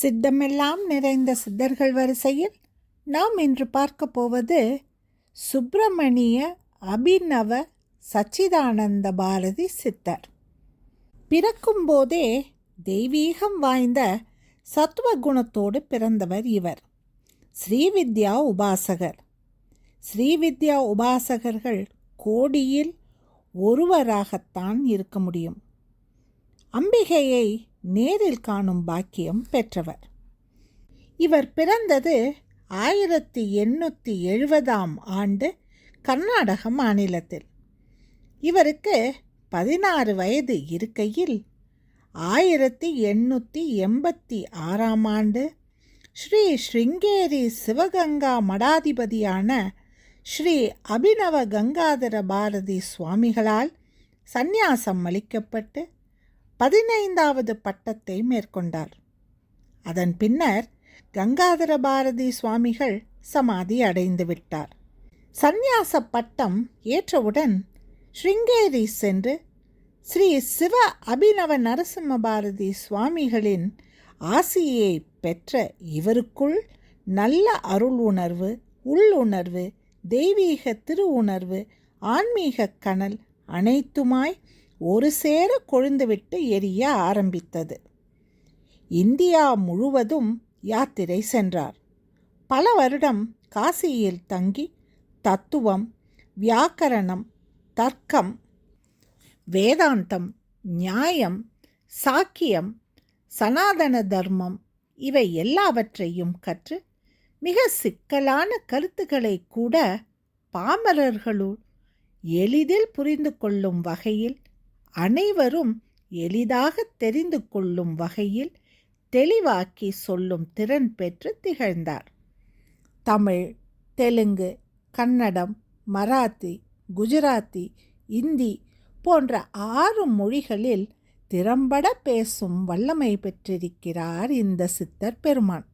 சித்தமெல்லாம் நிறைந்த சித்தர்கள் வரிசையில் நாம் இன்று பார்க்க போவது சுப்பிரமணிய அபிநவ சச்சிதானந்த பாரதி சித்தர். பிறக்கும்போதே தெய்வீகம் வாய்ந்த சத்துவ குணத்தோடு பிறந்தவர் இவர். ஸ்ரீவித்யா உபாசகர். ஸ்ரீவித்யா உபாசகர்கள் கோடியில் ஒருவராகத்தான் இருக்க முடியும். அம்பிகையை நேரில் காணும் பாக்கியம் பெற்றவர். இவர் பிறந்தது ஆயிரத்தி எண்ணூற்றி எழுபதாம் ஆண்டு கர்நாடக மாநிலத்தில். இவருக்கு பதினாறு வயது இருக்கையில் ஆயிரத்தி எண்ணூற்றி எண்பத்தி ஆறாம் ஆண்டு ஸ்ரீ ஸ்ருங்கேரி சிவகங்கா மடாதிபதியான ஸ்ரீ அபிநவ கங்காதர பாரதி சுவாமிகளால் சந்நியாசம் அளிக்கப்பட்டு பதினைந்தாவது பட்டத்தை மேற்கொண்டார். அதன் பின்னர் கங்காதர பாரதி சுவாமிகள் சமாதி அடைந்து விட்டார். சந்நியாச பட்டம் ஏற்றவுடன் ஸ்ருங்கேரி சென்று ஸ்ரீ சிவ அபிநவ நரசிம்ம பாரதி சுவாமிகளின் ஆசியை பெற்ற இவருக்குள் நல்ல அருள் உணர்வு உள்ளுணர்வு தெய்வீக திரு உணர்வு ஆன்மீக கனல் அனைத்துமாய் ஒரு சேர கொழுந்துவிட்டு எரிய ஆரம்பித்தது. இந்தியா முழுவதும் யாத்திரை சென்றார். பல வருடம் காசியில் தங்கி தத்துவம் வியாக்கரணம் தர்க்கம் வேதாந்தம் நியாயம் சாக்கியம் சனாதன தர்மம் இவை எல்லாவற்றையும் கற்று மிக சிக்கலான கருத்துக்களை கூட பாமரர்களுள் எளிதில் புரிந்து கொள்ளும் வகையில் அனைவரும் எளிதாக தெரிந்து கொள்ளும் வகையில் தெளிவாக்கி சொல்லும் திறன் பெற்று திகழ்ந்தார். தமிழ் தெலுங்கு கன்னடம் மராத்தி குஜராத்தி இந்தி போன்ற ஆறு மொழிகளில் திறம்பட பேசும் வல்லமை பெற்றிருக்கிறார் இந்த சித்தர் பெருமான்.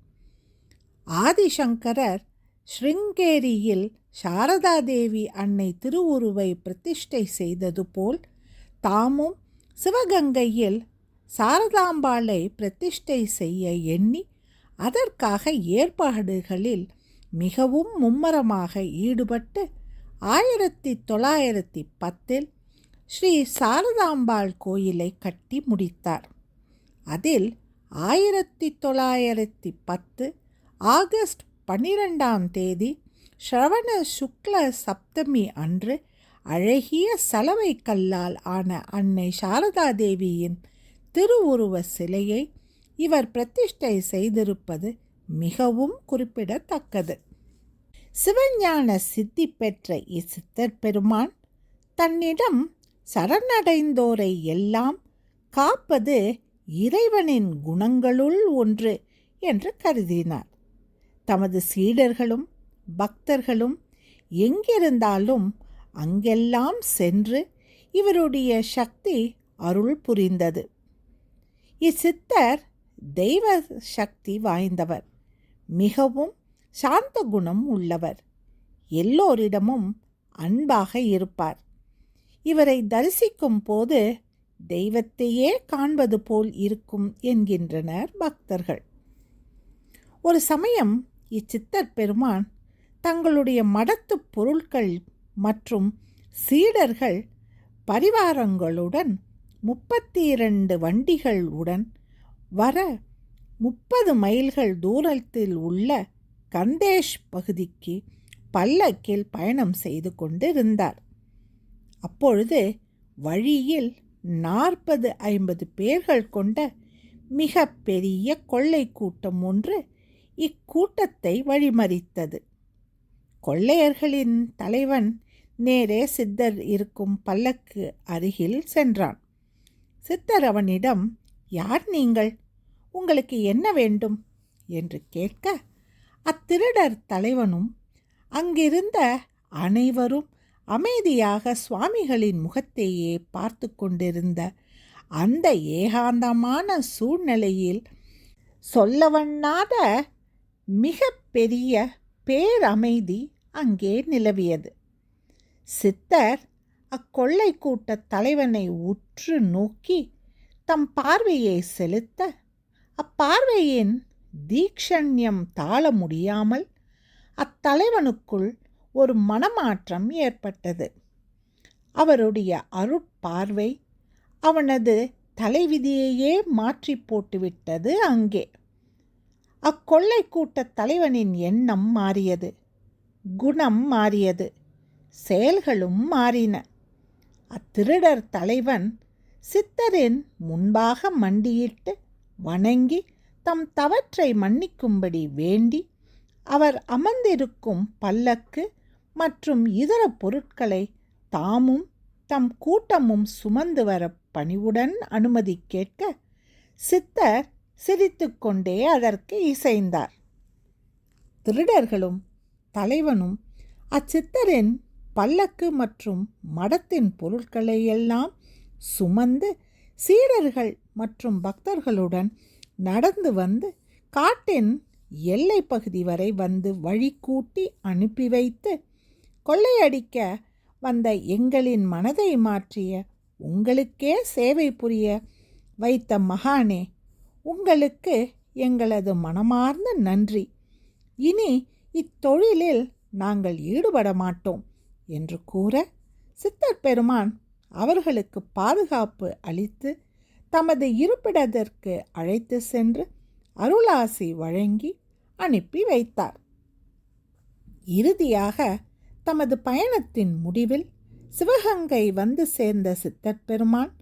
ஆதிசங்கரர் ஸ்ருங்கேரியில் சாரதாதேவி அன்னை திருவுருவை பிரதிஷ்டை செய்தது போல் தாமும் சிவகங்கையில் சாரதாம்பாளை பிரதிஷ்டை செய்ய எண்ணி அதற்காக ஏற்பாடுகளில் மிகவும் மும்மரமாக ஈடுபட்டு ஆயிரத்தி தொள்ளாயிரத்தி பத்தில் ஸ்ரீ சாரதாம்பாள் கோயிலை கட்டி முடித்தார். அதில் ஆயிரத்தி தொள்ளாயிரத்தி பத்து ஆகஸ்ட் பன்னிரெண்டாம் தேதி ஸ்ரவண சுக்ல சப்தமி அன்று அழகிய சலவை கல்லால் ஆன அன்னை சாரதா தேவியின் திருவுருவ சிலையை இவர் பிரதிஷ்டை செய்திருப்பது மிகவும் குறிப்பிடத்தக்கது. சிவஞான சித்தி பெற்ற இச்சித்தர் பெருமான் தன்னிடம் சரணடைந்தோரை எல்லாம் காப்பது இறைவனின் குணங்களுள் ஒன்று என்று கருதினார். தமது சீடர்களும் பக்தர்களும் எங்கிருந்தாலும் அங்கெல்லாம் சென்று இவருடைய சக்தி அருள் புரிந்தது இச்சித்தர் தெய்வ சக்தி வாய்ந்தவர். மிகவும் சாந்த குணம் உள்ளவர். எல்லோரிடமும் அன்பாக இருப்பார். இவரை தரிசிக்கும் போது தெய்வத்தையே காண்பது போல் இருக்கும் என்கின்றனர் பக்தர்கள். ஒரு சமயம் இச்சித்தர் பெருமான் தங்களுடைய மடத்து பொருட்கள் மற்றும் சீடர்கள் பரிவாரங்களுடன் முப்பத்தி இரண்டு வண்டிகள் உடன் வர முப்பது மைல்கள் தூரத்தில் உள்ள கந்தேஷ் பகுதிக்கு பல்லக்கில் பயணம் செய்து கொண்டிருந்தார். அப்பொழுது வழியில் நாற்பது ஐம்பது பேர்கள் கொண்ட மிக பெரிய கொள்ளை கூட்டம் ஒன்று இக்கூட்டத்தை வழிமறித்தது. கொள்ளையர்களின் தலைவன் நேரே சித்தர் இருக்கும் பல்லக்கு அருகில் சென்றான். சித்தர் அவனிடம் யார் நீங்கள்? உங்களுக்கு என்ன வேண்டும்? என்று கேட்க அத்திருடர் தலைவனும் அங்கிருந்த அனைவரும் அமைதியாக சுவாமிகளின் முகத்தையே பார்த்து கொண்டிருந்த அந்த ஏகாந்தமான சூழ்நிலையில் சொல்லவண்ணாத மிக பெரிய பேரமைதி அங்கே நிலவியது. சித்தர் அக்கொள்ளை கூட்ட தலைவனை உற்று நோக்கி தம் பார்வையை செலுத்த அப்பார்வையின் தீக்ஷண்யம் தாழ முடியாமல் அத்தலைவனுக்குள் ஒரு மனமாற்றம் ஏற்பட்டது. அவருடைய அருட்பார்வை அவனது தலைவிதியையே மாற்றி போட்டுவிட்டது அங்கே. அக்கொள்ளை கூட்ட தலைவனின் எண்ணம் மாறியது குணம் மாறியது. செயல்களும் மாறின. அத்திருடர் தலைவன் சித்தரின் முன்பாக மண்டியிட்டு வணங்கி தம் தவற்றை மன்னிக்கும்படி வேண்டி அவர் அமர்ந்திருக்கும் பல்லக்கு மற்றும் இதர பொருட்களை தாமும் தம் கூட்டமும் சுமந்து வர பணிவுடன் அனுமதி கேட்க சித்தர் சிரித்துக்கொண்டே அதற்கு இசைந்தார். திருடர்களும் தலைவனும் அச்சித்தரின் பல்லக்கு மற்றும் மடத்தின் பொருட்களை எல்லாம் சுமந்து சீடர்கள் மற்றும் பக்தர்களுடன் நடந்து வந்து காட்டின் எல்லை பகுதி வரை வந்து வழி கூட்டி அனுப்பி வைத்து கொள்ளையடிக்க வந்த எங்களின் மனதை மாற்றிய உங்களுக்கே சேவை புரிய வைத்த மகானே உங்களுக்கு எங்களது மனமார்ந்த நன்றி. இனி இத்தொழிலில் நாங்கள் ஈடுபட மாட்டோம் என்று கூற சித்தர் பெருமான் அவர்களுக்கு பாதுகாப்பு அளித்து தமது இருப்பிடத்திற்கு அழைத்து சென்று அருளாசி வழங்கி அனுப்பி வைத்தார். இறுதியாக தமது பயணத்தின் முடிவில் சிவகங்கை வந்து சேர்ந்த சித்தர் பெருமான்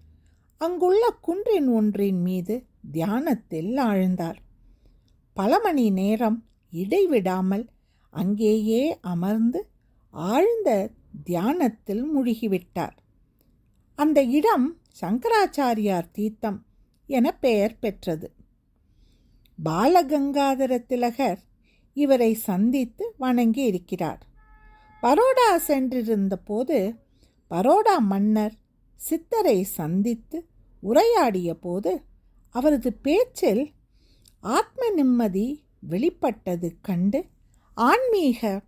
அங்குள்ள குன்றின் ஒன்றின் மீது தியானத்தில் ஆழ்ந்தார். பல மணி நேரம் இடைவிடாமல் அங்கேயே அமர்ந்து ஆழ்ந்த தியானத்தில் முழுகிவிட்டார். அந்த இடம் சங்கராச்சாரியார் தீர்த்தம் என பெயர் பெற்றது. பாலகங்காதர திலகர் இவரை சந்தித்து வணங்கி இருக்கிறார் பரோடா சென்றிருந்த போது பரோடா மன்னர் சித்தரை சந்தித்து உரையாடிய போது அவரது பேச்சில் ஆத்ம நிம்மதி வெளிப்பட்டது கண்டு ஆன்மீக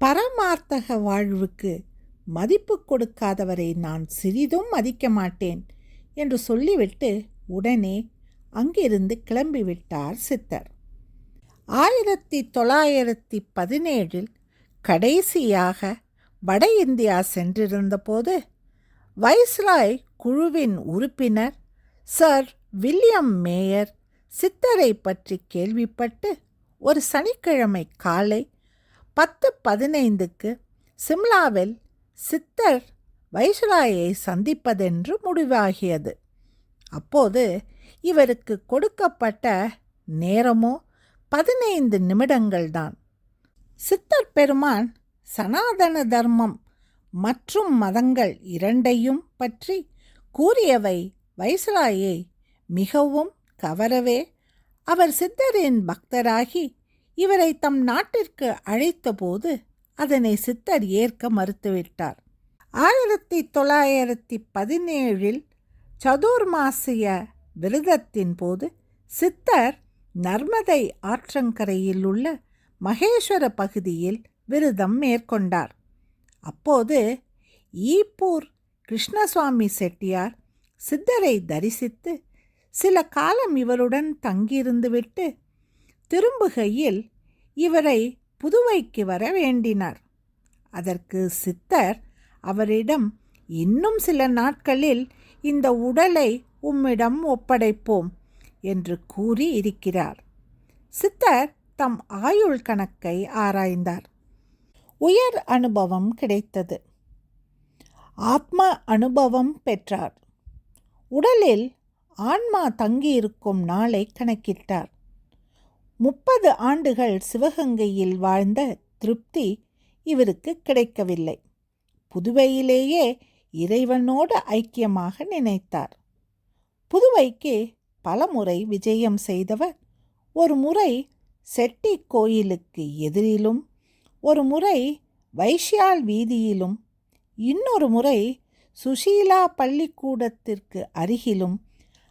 பரமார்த்தக வாழ்வுக்கு மதிப்பு கொடுக்காதவரை நான் சிறிதும் மதிக்க மாட்டேன் என்று சொல்லிவிட்டு உடனே அங்கிருந்து கிளம்பிவிட்டார் சித்தர். ஆயிரத்தி தொள்ளாயிரத்தி பதினேழில் கடைசியாக வட இந்தியா சென்றிருந்தபோது வைஸ்ராய் குழுவின் உறுப்பினர் சர் வில்லியம் மேயர் சித்தரை பற்றி கேள்விப்பட்டு ஒரு சனிக்கிழமை காலை பத்து பதினைந்துக்கு சிம்லாவில் சித்தர் வைஸ்ராயை சந்திப்பதென்று முடிவாகியது. அப்போது இவருக்கு கொடுக்கப்பட்ட நேரமோ பதினைந்து நிமிடங்கள்தான். சித்தர் பெருமான் சனாதன தர்மம் மற்றும் மதங்கள் இரண்டையும் பற்றி கூறியவை வைஸ்ராயை மிகவும் கவரவே அவர் சித்தரின் பக்தராகி இவரை தம் நாட்டிற்கு அழைத்தபோது அதனை சித்தர் ஏற்க மறுத்துவிட்டார். ஆயிரத்தி தொள்ளாயிரத்தி பதினேழில் சதுர்மாசிய விரதத்தின் போது சித்தர் நர்மதை ஆற்றங்கரையில் உள்ள மகேஸ்வர பகுதியில் விரதம் மேற்கொண்டார். அப்போது ஈப்பூர் கிருஷ்ணசுவாமி செட்டியார் சித்தரை தரிசித்து சில காலம் இவருடன் தங்கியிருந்துவிட்டு திரும்புகையில் இவரை புதுவைக்கு வர வேண்டினார். அதற்கு சித்தர் அவரிடம் இன்னும் சில நாட்களில் இந்த உடலை உம்மிடம் ஒப்படைப்போம் என்று கூறி இருக்கிறார். சித்தர் தம் ஆயுள் கணக்கை ஆராய்ந்தார். உயர் அனுபவம் கிடைத்தது. ஆத்ம அனுபவம் பெற்றார். உடலில் ஆன்மா தங்கியிருக்கும் நாளை கணக்கிட்டார். முப்பது ஆண்டுகள் சிவகங்கையில் வாழ்ந்த திருப்தி இவருக்கு கிடைக்கவில்லை. புதுவையிலேயே இறைவனோடு ஐக்கியமாக நினைத்தார். புதுவைக்கு பலமுறை விஜயம் செய்தவர் ஒரு முறை செட்டி கோயிலுக்கு எதிரிலும் ஒரு முறை வைஷ்யால் வீதியிலும் இன்னொரு முறை சுஷீலா பள்ளிக்கூடத்திற்கு அருகிலும்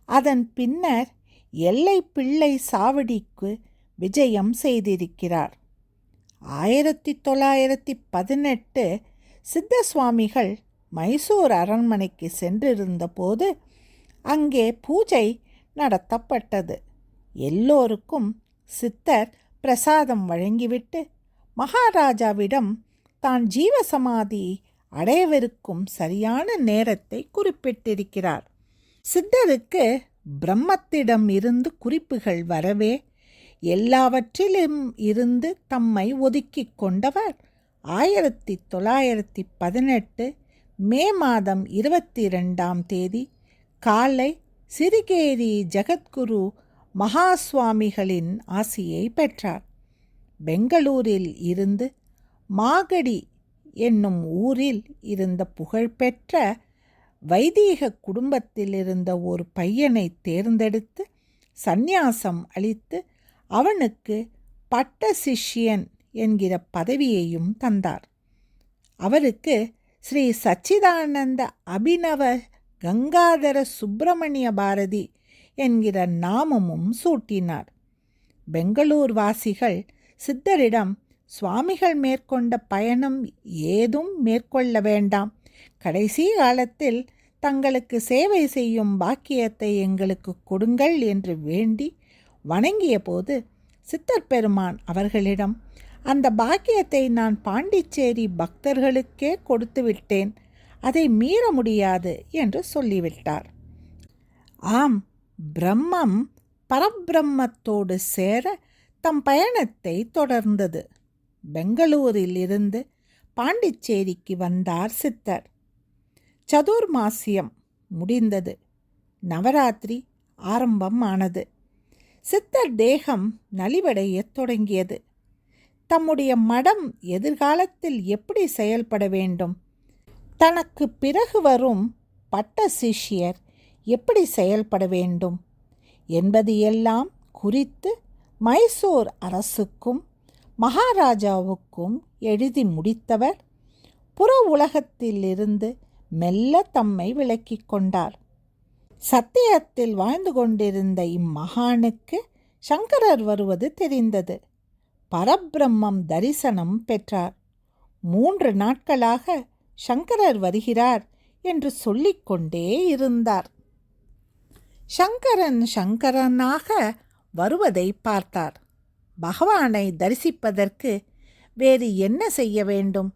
அதன் பின்னர் எல்லை பிள்ளை சாவடிக்கு விஜயம் செய்திருக்கிறார். ஆயிரத்தி தொள்ளாயிரத்தி பதினெட்டு சித்த சுவாமிகள் மைசூர் அரண்மனைக்கு சென்றிருந்தபோது அங்கே பூஜை நடத்தப்பட்டது. எல்லோருக்கும் சித்தர் பிரசாதம் வழங்கிவிட்டு மகாராஜாவிடம் தான் ஜீவசமாதி அடையவிருக்கும் சரியான நேரத்தை குறிப்பிட்டிருக்கிறார். சித்தருக்கு பிரம்மத்திடம் இருந்து குறிப்புகள் வரவே எல்லாவற்றிலும் இருந்து தம்மை ஒதுக்கிக் கொண்டவர். ஆயிரத்தி தொள்ளாயிரத்தி பதினெட்டு மே மாதம் இருபத்தி ரெண்டாம் தேதி காலை சிறிகேரி ஜகத்குரு மகாஸ்வாமிகளின் ஆசியை பெற்றார். பெங்களூரில் இருந்து மாகடி என்னும் ஊரில் இருந்த புகழ்பெற்ற வைதீக குடும்பத்தில் இருந்த ஒரு பையனை தேர்ந்தெடுத்து சந்நியாசம் அளித்து அவனுக்கு பட்ட சிஷ்யன் என்கிற பதவியையும் தந்தார். அவருக்கு ஸ்ரீ சச்சிதானந்த அபினவ கங்காதர சுப்பிரமணிய பாரதி என்கிற நாமமும் சூட்டினார். பெங்களூர் வாசிகள் சித்தரிடம் சுவாமிகள் மேற்கொண்ட பயணம் ஏதும் மேற்கொள்ள வேண்டாம். கடைசி காலத்தில் தங்களுக்கு சேவை செய்யும் பாக்கியத்தை எங்களுக்கு கொடுங்கள் என்று வேண்டி வணங்கிய போது சித்தர் பெருமான் அவர்களிடம் அந்த பாக்கியத்தை நான் பாண்டிச்சேரி பக்தர்களுக்கே கொடுத்து விட்டேன். அதை மீற முடியாது என்று சொல்லிவிட்டார். ஆம் பிரம்மம் பரபிரம்மத்தோடு சேர தம் பயணத்தை தொடர்ந்தது. பெங்களூரில் இருந்து பாண்டிச்சேரிக்கு வந்தார் சித்தர். சதுர்மாசியம் முடிந்தது. நவராத்திரி ஆரம்பம் ஆனது சித்தர் தேகம் நலிவடையத் தொடங்கியது. தம்முடைய மடம் எதிர்காலத்தில் எப்படி செயல்பட வேண்டும்? தனக்கு பிறகு வரும் பட்ட சிஷ்யர் எப்படி செயல்பட வேண்டும்? என்பது எல்லாம் குறித்து மைசூர் அரசுக்கும் மகாராஜாவுக்கும் எழுதி முடித்தவர் புற உலகத்திலிருந்து மெல்ல தம்மை விலக்கிக் கொண்டார். சத்தியத்தில் வாழ்ந்து கொண்டிருந்த இம்மகானுக்கு சங்கரர் வருவது தெரிந்தது. பரபிரம்மம் தரிசனம் பெற்றார். மூன்று நாட்களாக சங்கரர் வருகிறார் என்று சொல்லிக்கொண்டே இருந்தார். சங்கரன் சங்கரனாக வருவதை பார்த்தார். பகவானை தரிசிப்பதற்கு வேறு என்ன செய்ய வேண்டும்?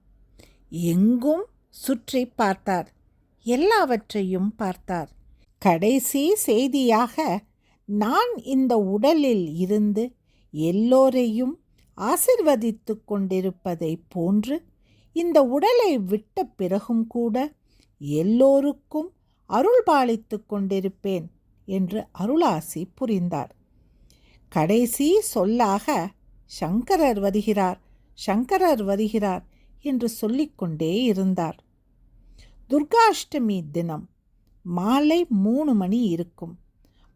எங்கும் சுற்றி பார்த்தார். எல்லாவற்றையும் பார்த்தார். கடைசி செய்தியாக நான் இந்த உடலில் இருந்து எல்லோரையும் ஆசிர்வதித்து கொண்டிருப்பதைப் போன்று இந்த உடலை விட்ட பிறகும் கூட எல்லோருக்கும் அருள்பாலித்து கொண்டிருப்பேன் என்று அருளாசி புரிந்தார். கடைசி சொல்லாக சங்கரர் வருகிறார் சங்கரர் வருகிறார் என்று சொல்லிக்கொண்டே இருந்தார். துர்காஷ்டமி தினம் மாலை மூணு மணி இருக்கும்.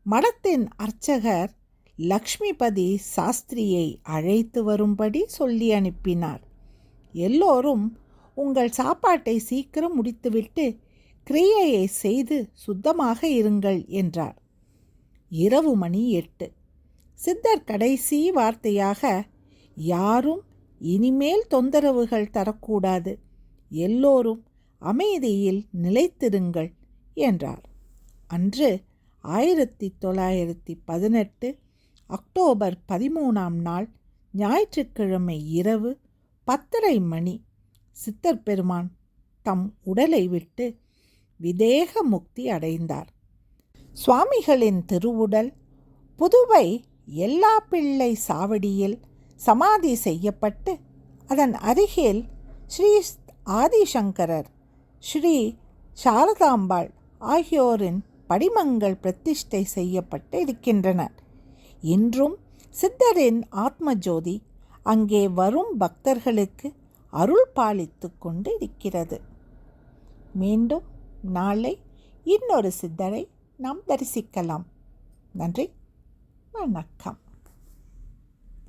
மடத்தின் அர்ச்சகர் லக்ஷ்மிபதி சாஸ்திரியை அழைத்து வரும்படி சொல்லி அனுப்பினார். எல்லோரும் உங்கள் சாப்பாட்டை சீக்கிரம் முடித்துவிட்டு கிரியையை செய்து சுத்தமாக இருங்கள் என்றார். இரவு மணி எட்டு. சித்தர் கடைசி வார்த்தையாக யாரும் இனிமேல் தொந்தரவுகள் தரக்கூடாது. எல்லோரும் அமைதியில் நிலைத்திருங்கள் என்றார் அன்று ஆயிரத்தி தொள்ளாயிரத்தி பதினெட்டு அக்டோபர் பதிமூணாம் நாள் ஞாயிற்றுக்கிழமை இரவு பத்தரை மணி சித்தர் பெருமான் தம் உடலை விட்டு விதேக முக்தி அடைந்தார். சுவாமிகளின் திருவுடல் புதுவை எல்லா பிள்ளை சாவடியில் சமாதி செய்யப்பட்டு அதன் அருகில் ஸ்ரீ ஆதிசங்கரர் ஸ்ரீ சாரதாம்பாள் ஆகியோரின் படிமங்கள் பிரதிஷ்டை செய்யப்பட்டு இருக்கின்றன. இன்றும் சித்தரின் ஆத்மஜோதி அங்கே வரும் பக்தர்களுக்கு அருள் பாலித்து கொண்டு இருக்கிறது. மீண்டும் நாளை இன்னொரு சித்தரை நாம் தரிசிக்கலாம். நன்றி வணக்கம்.